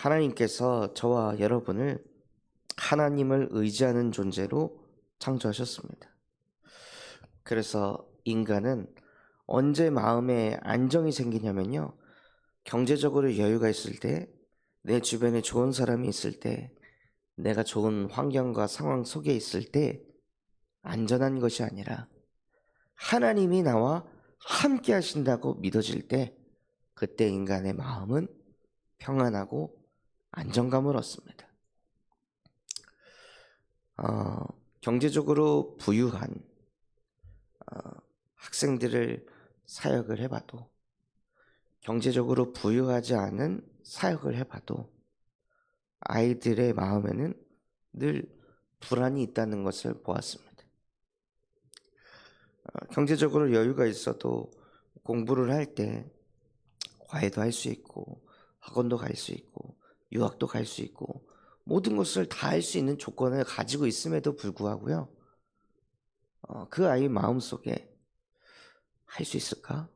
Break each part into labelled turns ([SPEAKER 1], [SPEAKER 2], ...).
[SPEAKER 1] 하나님께서 저와 여러분을 하나님을 의지하는 존재로 창조하셨습니다. 그래서 인간은 언제 마음에 안정이 생기냐면요. 경제적으로 여유가 있을 때, 내 주변에 좋은 사람이 있을 때, 내가 좋은 환경과 상황 속에 있을 때, 안전한 것이 아니라 하나님이 나와 함께 하신다고 믿어질 때, 그때 인간의 마음은 평안하고 안정감을 얻습니다. 어, 경제적으로 부유한 어, 학생들을 사역을 해봐도 경제적으로 부유하지 않은 사역을 해봐도 아이들의 마음에는 늘 불안이 있다는 것을 보았습니다. 어, 경제적으로 여유가 있어도 공부를 할 때 과외도 할 수 있고 학원도 갈 수 있고 유학도 갈 수 있고 모든 것을 다 할 수 있는 조건을 가지고 있음에도 불구하고요. 어, 그 아이 마음속에 할 수 있을까?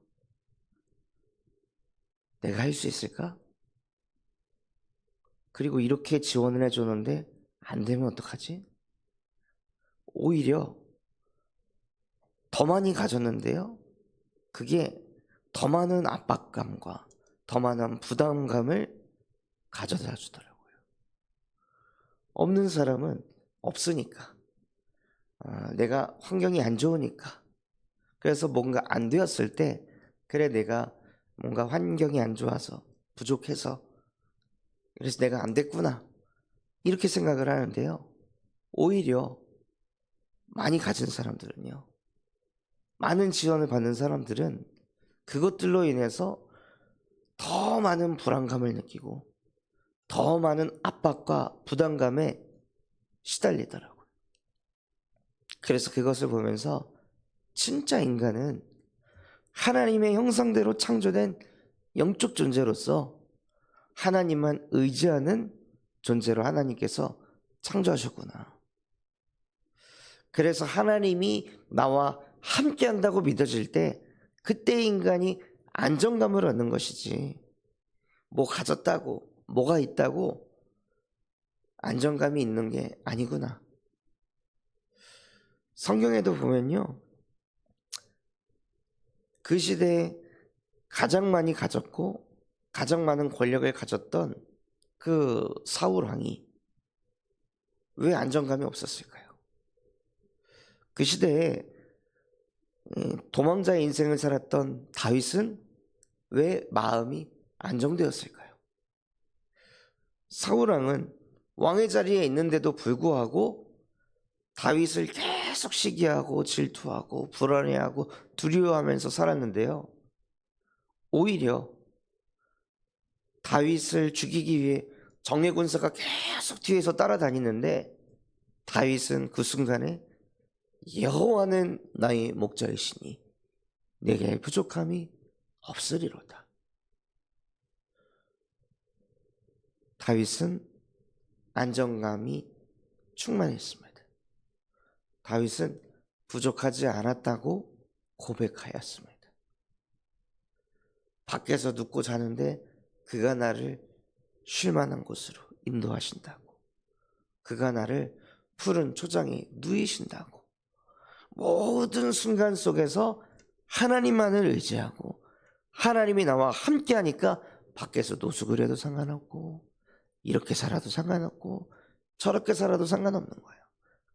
[SPEAKER 1] 내가 할 수 있을까? 그리고 이렇게 지원을 해줬는데 안 되면 어떡하지? 오히려 더 많이 가졌는데요. 그게 더 많은 압박감과 더 많은 부담감을 가져다 주더라고요. 없는 사람은 없으니까. 아, 내가 환경이 안 좋으니까. 그래서 뭔가 안 되었을 때, 그래, 내가 뭔가 환경이 안 좋아서, 부족해서, 그래서 내가 안 됐구나. 이렇게 생각을 하는데요. 오히려 많이 가진 사람들은요. 많은 지원을 받는 사람들은 그것들로 인해서 더 많은 불안감을 느끼고 더 많은 압박과 부담감에 시달리더라고요. 그래서 그것을 보면서 진짜 인간은 하나님의 형상대로 창조된 영적 존재로서 하나님만 의지하는 존재로 하나님께서 창조하셨구나. 그래서 하나님이 나와 함께 한다고 믿어질 때 그때 인간이 안정감을 얻는 것이지. 뭐 가졌다고, 뭐가 있다고 안정감이 있는 게 아니구나. 성경에도 보면요. 그 시대에 가장 많이 가졌고 가장 많은 권력을 가졌던 그 사울 왕이 왜 안정감이 없었을까요? 그 시대에 음, 도망자의 인생을 살았던 다윗은 왜 마음이 안정되었을까요? 사울 왕은 왕의 자리에 있는데도 불구하고 다윗을 계속 시기하고 질투하고 불안해하고 두려워하면서 살았는데요. 오히려 다윗을 죽이기 위해 정예 군사가 계속 뒤에서 따라다니는데 다윗은 그 순간에 여호와는 나의 목자이시니 내게 부족함이 없으리로다. 다윗은 안정감이 충만했습니다. 다윗은 부족하지 않았다고 고백하였습니다. 밖에서 눕고 자는데 그가 나를 쉴 만한 곳으로 인도하신다고. 그가 나를 푸른 초장에 누이신다고. 모든 순간 속에서 하나님만을 의지하고 하나님이 나와 함께 하니까 밖에서 노숙을 해도 상관없고 이렇게 살아도 상관없고 저렇게 살아도 상관없는 거예요.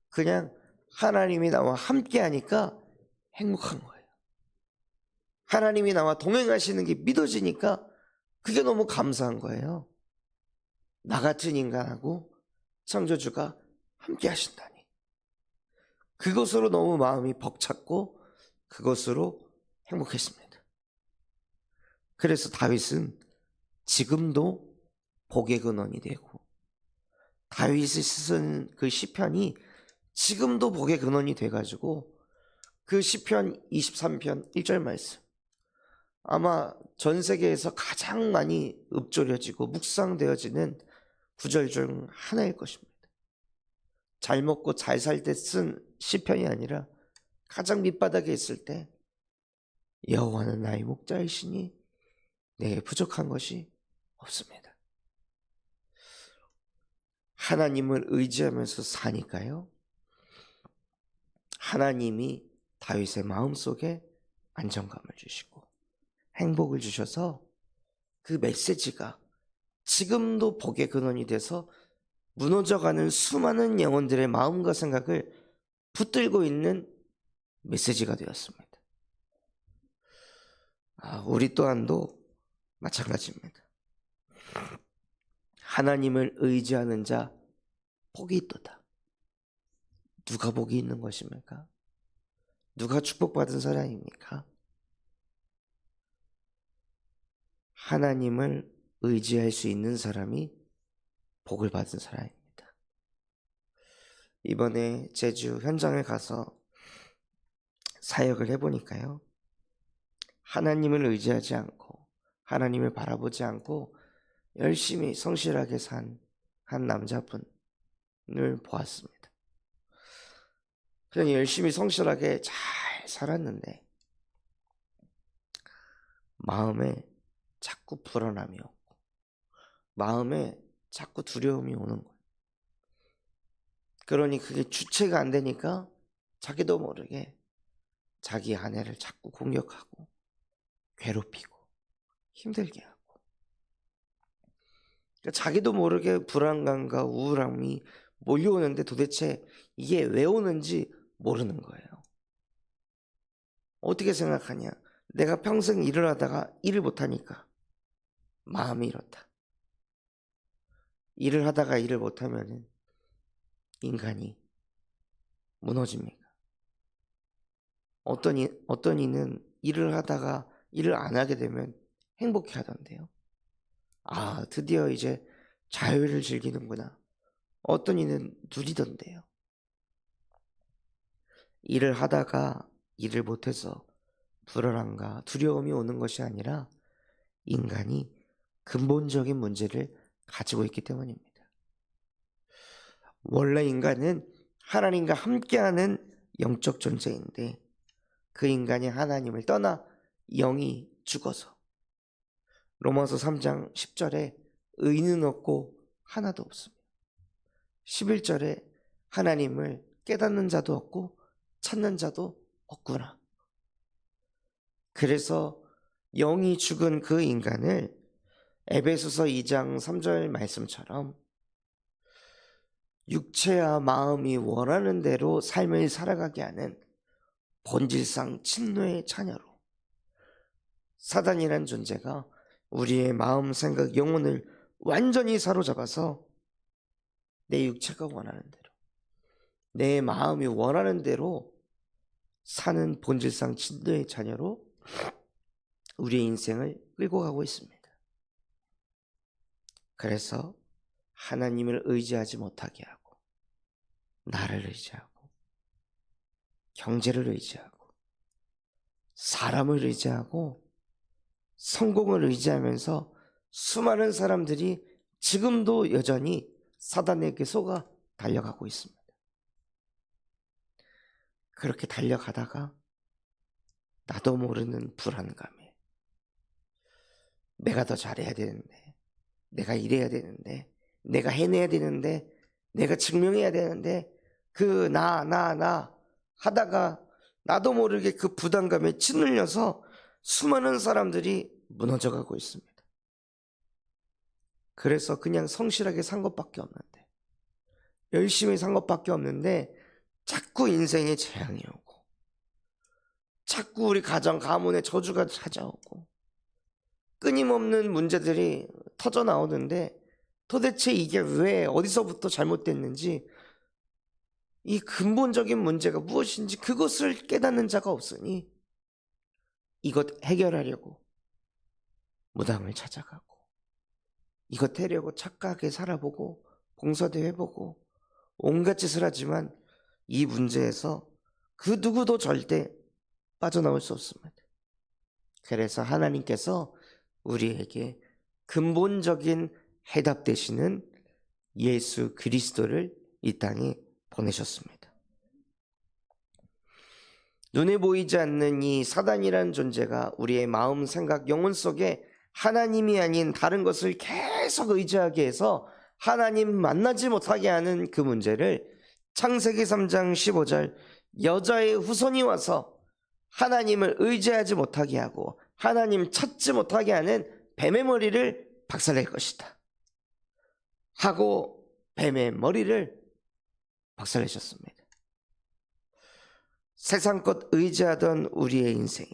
[SPEAKER 1] 그냥 하나님이 나와 함께 하니까 행복한 거예요. 하나님이 나와 동행하시는 게 믿어지니까 그게 너무 감사한 거예요. 나 같은 인간하고 창조주가 함께 하신다니. 그것으로 너무 마음이 벅찼고 그것으로 행복했습니다. 그래서 다윗은 지금도 복의 근원이 되고 다윗이 쓴 그 시편이 지금도 복의 근원이 돼가지고 그 시편 23편 1절 말씀 아마 전 세계에서 가장 많이 읊조려지고 묵상되어지는 구절 중 하나일 것입니다. 잘 먹고 잘 살 때 쓴 시편이 아니라 가장 밑바닥에 있을 때 여호와는 나의 목자이시니 내게 부족한 것이 없습니다. 하나님을 의지하면서 사니까요. 하나님이 다윗의 마음속에 안정감을 주시고 행복을 주셔서 그 메시지가 지금도 복의 근원이 돼서 무너져가는 수많은 영혼들의 마음과 생각을 붙들고 있는 메시지가 되었습니다. 아, 우리 또한도 마찬가지입니다. 하나님을 의지하는 자 복이 있도다. 누가 복이 있는 것입니까? 누가 축복받은 사람입니까? 하나님을 의지할 수 있는 사람이 복을 받은 사람입니다. 이번에 제주 현장에 가서 사역을 해보니까요. 하나님을 의지하지 않고 하나님을 바라보지 않고 열심히 성실하게 산 한 남자분을 보았습니다. 그냥 열심히 성실하게 잘 살았는데 마음에 자꾸 불안함이 오고 마음에 자꾸 두려움이 오는 거예요. 그러니 그게 주체가 안 되니까 자기도 모르게 자기 아내를 자꾸 공격하고 괴롭히고 힘들게 하고 그러니까 자기도 모르게 불안감과 우울함이 몰려오는데 도대체 이게 왜 오는지 모르는 거예요. 어떻게 생각하냐? 내가 평생 일을 하다가 일을 못하니까 마음이 이렇다. 일을 하다가 일을 못하면은 인간이 무너집니까? 어떤 이, 어떤 이는 일을 하다가 일을 안 하게 되면 행복해 하던데요. 아, 드디어 이제 자유를 즐기는구나. 어떤 이는 누리던데요. 일을 하다가 일을 못해서 불안함과 두려움이 오는 것이 아니라 인간이 근본적인 문제를 가지고 있기 때문입니다. 원래 인간은 하나님과 함께하는 영적 존재인데 그 인간이 하나님을 떠나 영이 죽어서 로마서 3장 10절에 의는 없고 하나도 없습니다. 11절에 하나님을 깨닫는 자도 없고 찾는 자도 없구나. 그래서 영이 죽은 그 인간을 에베소서 2장 3절 말씀처럼 육체와 마음이 원하는 대로 삶을 살아가게 하는 본질상 친노의 자녀로 사단이란 존재가 우리의 마음, 생각, 영혼을 완전히 사로잡아서 내 육체가 원하는 대로, 내 마음이 원하는 대로 사는 본질상 친도의 자녀로 우리의 인생을 끌고 가고 있습니다. 그래서 하나님을 의지하지 못하게 하고, 나를 의지하고, 경제를 의지하고, 사람을 의지하고, 성공을 의지하면서 수많은 사람들이 지금도 여전히 사단에게 속아 달려가고 있습니다. 그렇게 달려가다가 나도 모르는 불안감에 내가 더 잘해야 되는데, 내가 이래야 되는데, 내가 해내야 되는데, 내가 증명해야 되는데, 그 나, 나, 나 하다가 나도 모르게 그 부담감에 짓눌려서 수많은 사람들이 무너져 가고 있습니다. 그래서 그냥 성실하게 산 것밖에 없는데, 열심히 산 것밖에 없는데, 자꾸 인생에 재앙이 오고, 자꾸 우리 가정, 가문에 저주가 찾아오고, 끊임없는 문제들이 터져 나오는데, 도대체 이게 왜, 어디서부터 잘못됐는지, 이 근본적인 문제가 무엇인지 그것을 깨닫는 자가 없으니, 이것 해결하려고 무당을 찾아가고 이것 되려고 착각하게 살아보고 봉사도 해보고 온갖 짓을 하지만 이 문제에서 그 누구도 절대 빠져나올 수 없습니다. 그래서 하나님께서 우리에게 근본적인 해답 되시는 예수 그리스도를 이 땅에 보내셨습니다. 눈에 보이지 않는 이 사단이라는 존재가 우리의 마음, 생각, 영혼 속에 하나님이 아닌 다른 것을 계속 의지하게 해서 하나님 만나지 못하게 하는 그 문제를 창세기 3장 15절 여자의 후손이 와서 하나님을 의지하지 못하게 하고 하나님 찾지 못하게 하는 뱀의 머리를 박살낼 것이다. 하고 뱀의 머리를 박살내셨습니다. 세상 것 의지하던 우리의 인생이.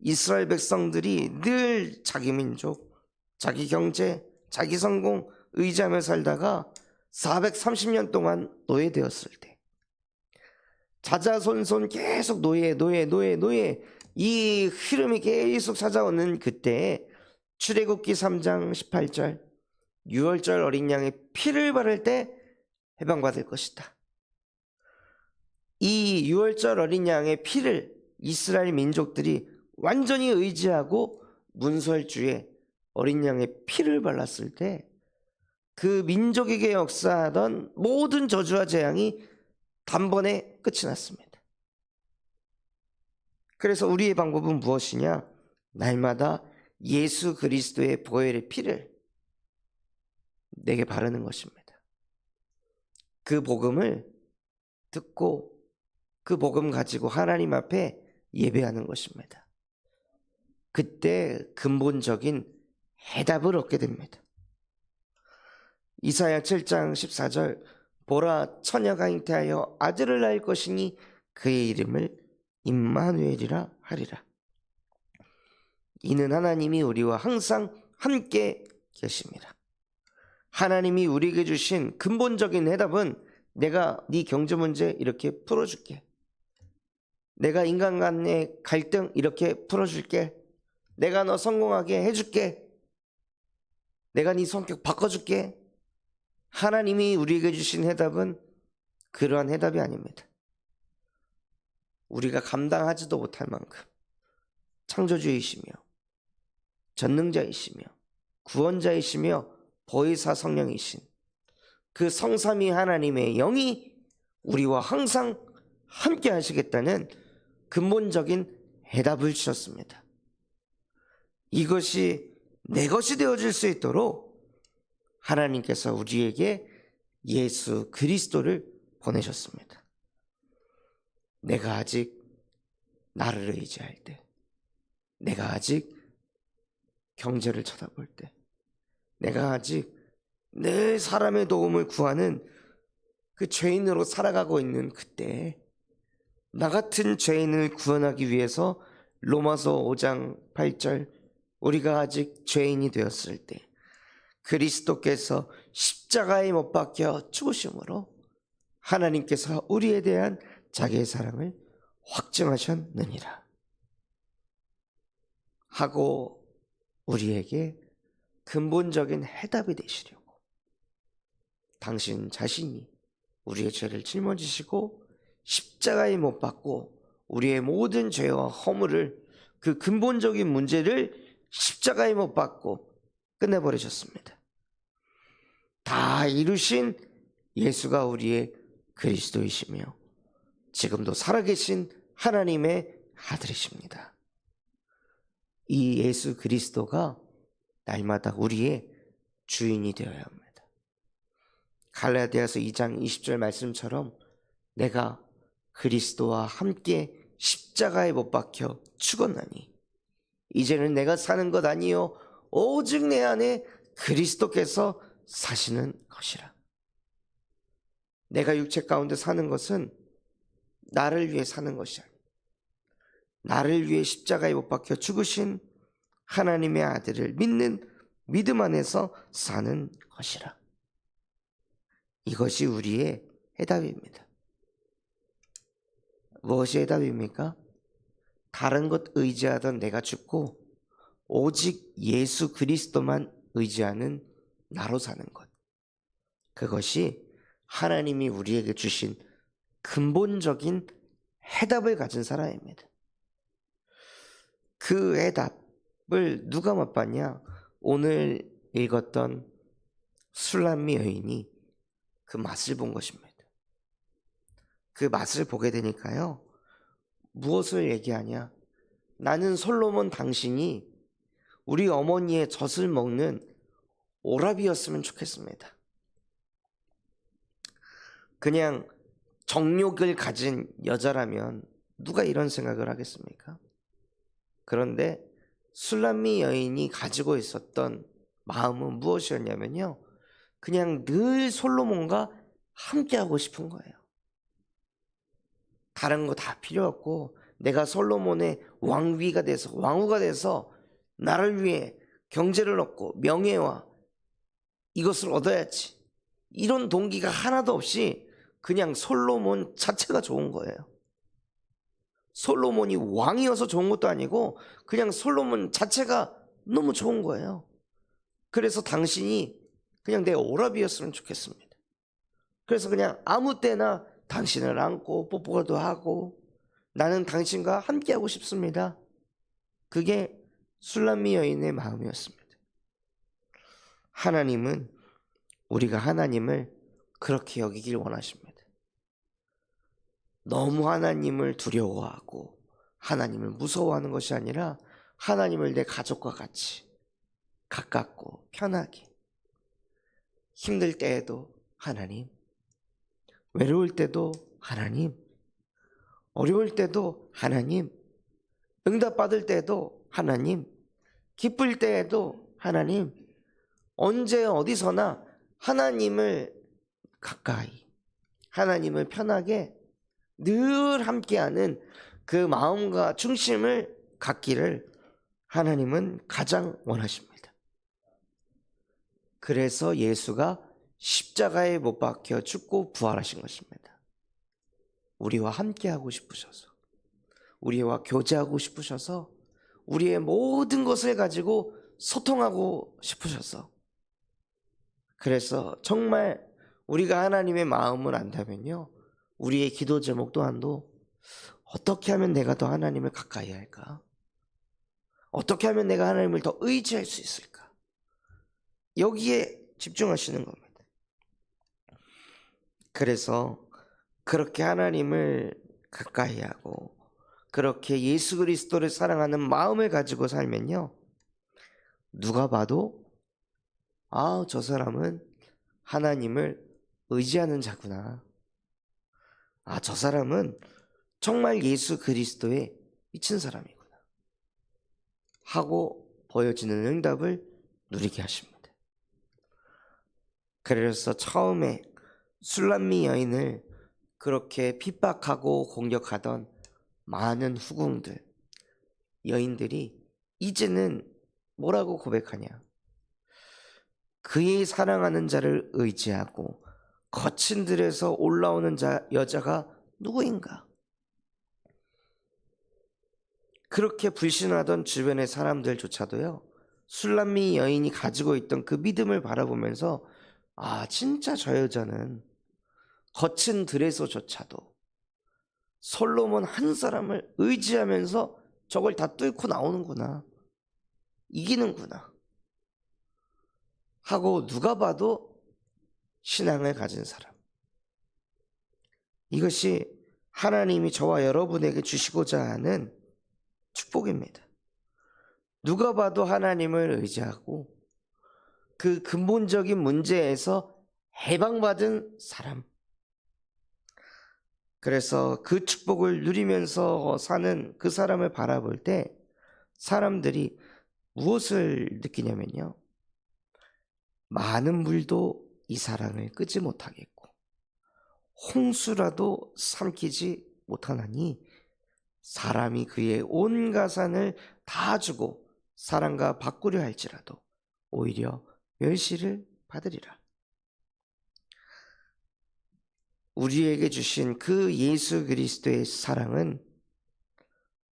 [SPEAKER 1] 이스라엘 백성들이 늘 자기 민족, 자기 경제, 자기 성공 의지하며 살다가 430년 동안 노예되었을 때. 자자손손 계속 노예, 노예, 노예, 노예. 이 흐름이 계속 찾아오는 그때에 출애굽기 3장 18절 6월절 어린 양의 피를 바를 때 해방받을 것이다. 이 6월절 어린 양의 피를 이스라엘 민족들이 완전히 의지하고 문설주에 어린 양의 피를 발랐을 때 그 민족에게 역사하던 모든 저주와 재앙이 단번에 끝이 났습니다. 그래서 우리의 방법은 무엇이냐? 날마다 예수 그리스도의 보혈의 피를 내게 바르는 것입니다. 그 복음을 듣고 그 복음 가지고 하나님 앞에 예배하는 것입니다. 그때 근본적인 해답을 얻게 됩니다. 이사야 7장 14절 보라 처녀가 잉태하여 아들을 낳을 것이니 그의 이름을 임마누엘이라 하리라. 이는 하나님이 우리와 항상 함께 계십니다. 하나님이 우리에게 주신 근본적인 해답은 내가 네 경제 문제 이렇게 풀어줄게. 내가 인간 간의 갈등 이렇게 풀어줄게. 내가 너 성공하게 해줄게. 내가 네 성격 바꿔줄게. 하나님이 우리에게 주신 해답은 그러한 해답이 아닙니다. 우리가 감당하지도 못할 만큼 창조주이시며 전능자이시며 구원자이시며 보혜사 성령이신 그 성삼위 하나님의 영이 우리와 항상 함께 하시겠다는 근본적인 해답을 주셨습니다. 이것이 내 것이 되어질 수 있도록 하나님께서 우리에게 예수 그리스도를 보내셨습니다. 내가 아직 나를 의지할 때, 내가 아직 경제를 쳐다볼 때, 내가 아직 늘 사람의 도움을 구하는 그 죄인으로 살아가고 있는 그때, 나 같은 죄인을 구원하기 위해서 로마서 5장 8절, 우리가 아직 죄인이 되었을 때, 그리스도께서 십자가에 못 박혀 죽으심으로 하나님께서 우리에 대한 자기의 사랑을 확증하셨느니라. 하고 우리에게 근본적인 해답이 되시려고 당신 자신이 우리의 죄를 짊어지시고 십자가에 못 박고 우리의 모든 죄와 허물을 그 근본적인 문제를 십자가에 못 박고 끝내버리셨습니다. 다 이루신 예수가 우리의 그리스도이시며 지금도 살아계신 하나님의 아들이십니다. 이 예수 그리스도가 날마다 우리의 주인이 되어야 합니다. 갈라디아서 2장 20절 말씀처럼 내가 그리스도와 함께 십자가에 못 박혀 죽었나니 이제는 내가 사는 것 아니요 오직 내 안에 그리스도께서 사시는 것이라. 내가 육체 가운데 사는 것은 나를 위해 사는 것이 아니야. 나를 위해 십자가에 못 박혀 죽으신 하나님의 아들을 믿는 믿음 안에서 사는 것이라. 이것이 우리의 해답입니다. 무엇이 해답입니까? 다른 것 의지하던 내가 죽고 오직 예수 그리스도만 의지하는 나로 사는 것. 그것이 하나님이 우리에게 주신 근본적인 해답을 가진 사람입니다. 그 해답을 누가 맛봤냐? 오늘 읽었던 술람미 여인이 그 맛을 본 것입니다. 그 맛을 보게 되니까요. 무엇을 얘기하냐? 나는 솔로몬 당신이 우리 어머니의 젖을 먹는 오랍이었으면 좋겠습니다. 그냥 정욕을 가진 여자라면 누가 이런 생각을 하겠습니까? 그런데 술람미 여인이 가지고 있었던 마음은 무엇이었냐면요. 그냥 늘 솔로몬과 함께하고 싶은 거예요. 다른 거 다 필요 없고 내가 솔로몬의 왕위가 돼서 왕후가 돼서 나를 위해 경제를 얻고 명예와 이것을 얻어야지. 이런 동기가 하나도 없이 그냥 솔로몬 자체가 좋은 거예요. 솔로몬이 왕이어서 좋은 것도 아니고 그냥 솔로몬 자체가 너무 좋은 거예요. 그래서 당신이 그냥 내 오랍이었으면 좋겠습니다. 그래서 그냥 아무 때나 당신을 안고 뽀뽀도 하고 나는 당신과 함께하고 싶습니다. 그게 술람미 여인의 마음이었습니다. 하나님은 우리가 하나님을 그렇게 여기길 원하십니다. 너무 하나님을 두려워하고 하나님을 무서워하는 것이 아니라 하나님을 내 가족과 같이 가깝고 편하게 힘들 때에도 하나님, 외로울 때도 하나님, 어려울 때도 하나님, 응답받을 때도 하나님, 기쁠 때에도 하나님, 언제 어디서나 하나님을 가까이, 하나님을 편하게 늘 함께하는 그 마음과 중심을 갖기를 하나님은 가장 원하십니다. 그래서 예수가 십자가에 못 박혀 죽고 부활하신 것입니다. 우리와 함께 하고 싶으셔서, 우리와 교제하고 싶으셔서, 우리의 모든 것을 가지고 소통하고 싶으셔서, 그래서 정말 우리가 하나님의 마음을 안다면요, 우리의 기도 제목 또한도 어떻게 하면 내가 더 하나님을 가까이 할까? 어떻게 하면 내가 하나님을 더 의지할 수 있을까? 여기에 집중하시는 겁니다. 그래서 그렇게 하나님을 가까이 하고 그렇게 예수 그리스도를 사랑하는 마음을 가지고 살면요. 누가 봐도 아, 저 사람은 하나님을 의지하는 자구나. 아, 저 사람은 정말 예수 그리스도에 미친 사람이구나. 하고 보여지는 응답을 누리게 하십니다. 그래서 처음에 술람미 여인을 그렇게 핍박하고 공격하던 많은 후궁들, 여인들이 이제는 뭐라고 고백하냐? 그의 사랑하는 자를 의지하고 거친 들에서 올라오는 자, 여자가 누구인가? 그렇게 불신하던 주변의 사람들조차도요, 술람미 여인이 가지고 있던 그 믿음을 바라보면서, 아, 진짜 저 여자는 거친 들에서조차도 솔로몬 한 사람을 의지하면서 저걸 다 뚫고 나오는구나. 이기는구나. 하고 누가 봐도 신앙을 가진 사람. 이것이 하나님이 저와 여러분에게 주시고자 하는 축복입니다. 누가 봐도 하나님을 의지하고 그 근본적인 문제에서 해방받은 사람. 그래서 그 축복을 누리면서 사는 그 사람을 바라볼 때 사람들이 무엇을 느끼냐면요. 많은 물도 이 사랑을 끄지 못하겠고 홍수라도 삼키지 못하나니 사람이 그의 온 가산을 다 주고 사랑과 바꾸려 할지라도 오히려 멸시를 받으리라. 우리에게 주신 그 예수 그리스도의 사랑은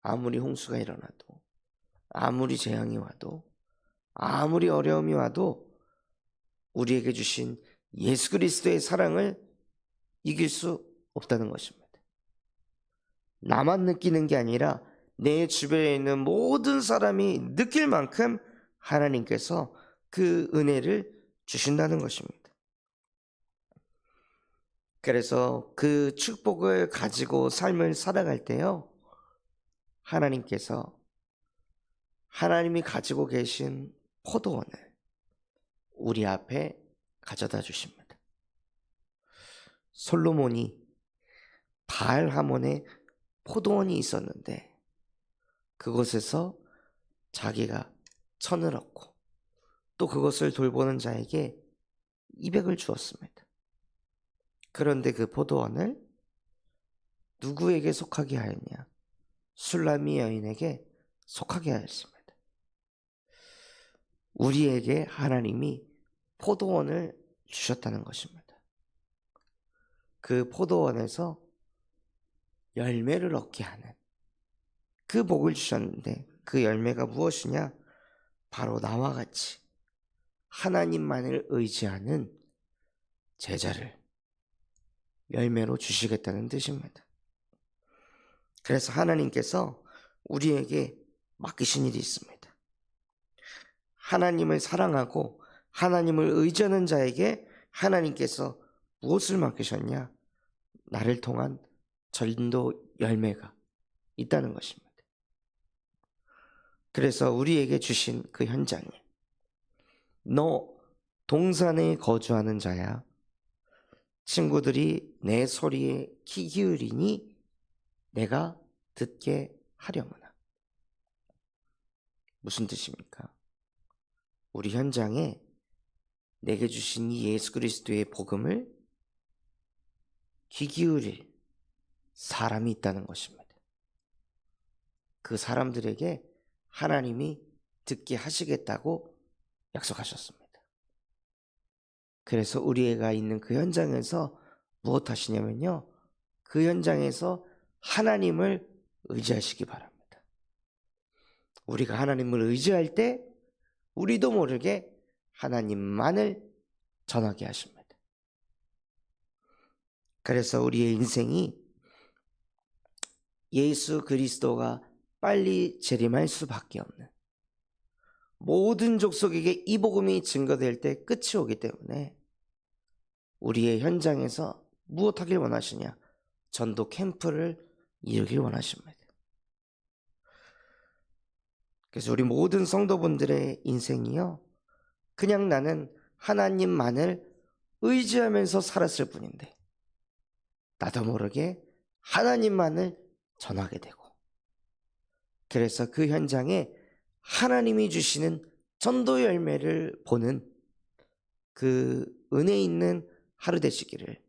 [SPEAKER 1] 아무리 홍수가 일어나도 아무리 재앙이 와도 아무리 어려움이 와도 우리에게 주신 예수 그리스도의 사랑을 이길 수 없다는 것입니다. 나만 느끼는 게 아니라 내 주변에 있는 모든 사람이 느낄 만큼 하나님께서 그 은혜를 주신다는 것입니다. 그래서 그 축복을 가지고 삶을 살아갈 때요, 하나님께서 하나님이 가지고 계신 포도원을 우리 앞에 가져다 주십니다. 솔로몬이 바알 하몬에 포도원이 있었는데 그곳에서 자기가 천을 얻고 또 그것을 돌보는 자에게 200을 주었습니다. 그런데 그 포도원을 누구에게 속하게 하였냐? 술라미 여인에게 속하게 하였습니다. 우리에게 하나님이 포도원을 주셨다는 것입니다. 그 포도원에서 열매를 얻게 하는 그 복을 주셨는데 그 열매가 무엇이냐? 바로 나와 같이 하나님만을 의지하는 제자를 열매로 주시겠다는 뜻입니다. 그래서 하나님께서 우리에게 맡기신 일이 있습니다. 하나님을 사랑하고 하나님을 의지하는 자에게 하나님께서 무엇을 맡기셨냐? 나를 통한 전도 열매가 있다는 것입니다. 그래서 우리에게 주신 그 현장에 너 동산에 거주하는 자야. 친구들이 내 소리에 귀 기울이니 내가 듣게 하려무나. 무슨 뜻입니까? 우리 현장에 내게 주신 이 예수 그리스도의 복음을 귀 기울일 사람이 있다는 것입니다. 그 사람들에게 하나님이 듣게 하시겠다고 약속하셨습니다. 그래서 우리가 있는 그 현장에서 무엇 하시냐면요. 그 현장에서 하나님을 의지하시기 바랍니다. 우리가 하나님을 의지할 때 우리도 모르게 하나님만을 전하게 하십니다. 그래서 우리의 인생이 예수 그리스도가 빨리 재림할 수밖에 없는 모든 족속에게 이 복음이 증거될 때 끝이 오기 때문에 우리의 현장에서 무엇하길 원하시냐? 전도 캠프를 이루길 원하십니다. 그래서 우리 모든 성도분들의 인생이요. 그냥 나는 하나님만을 의지하면서 살았을 뿐인데, 나도 모르게 하나님만을 전하게 되고, 그래서 그 현장에 하나님이 주시는 전도 열매를 보는 그 은혜 있는 하루 되시기를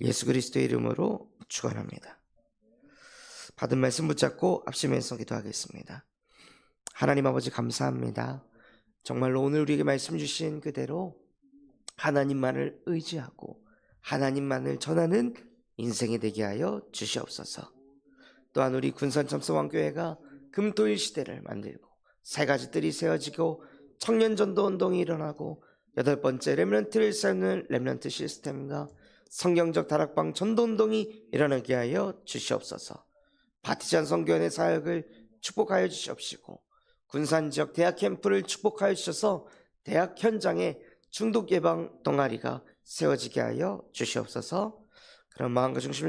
[SPEAKER 1] 예수 그리스도의 이름으로 축원합니다. 받은 말씀 붙잡고 앞심에서 기도하겠습니다. 하나님 아버지 감사합니다. 정말로 오늘 우리에게 말씀 주신 그대로 하나님만을 의지하고 하나님만을 전하는 인생이 되게 하여 주시옵소서. 또한 우리 군산참소왕교회가 금토일 시대를 만들고 세 가지 뜰이 세워지고 청년 전도 운동이 일어나고 여덟 번째 렘넌트를 쌓는 렘넌트 시스템과 성경적 다락방 전도 운동이 일어나게 하여 주시옵소서. 바티잔 성교원의 사역을 축복하여 주시옵시고 군산 지역 대학 캠프를 축복하여 주셔서 대학 현장에 중독 예방 동아리가 세워지게 하여 주시옵소서. 그런 마음과 중심을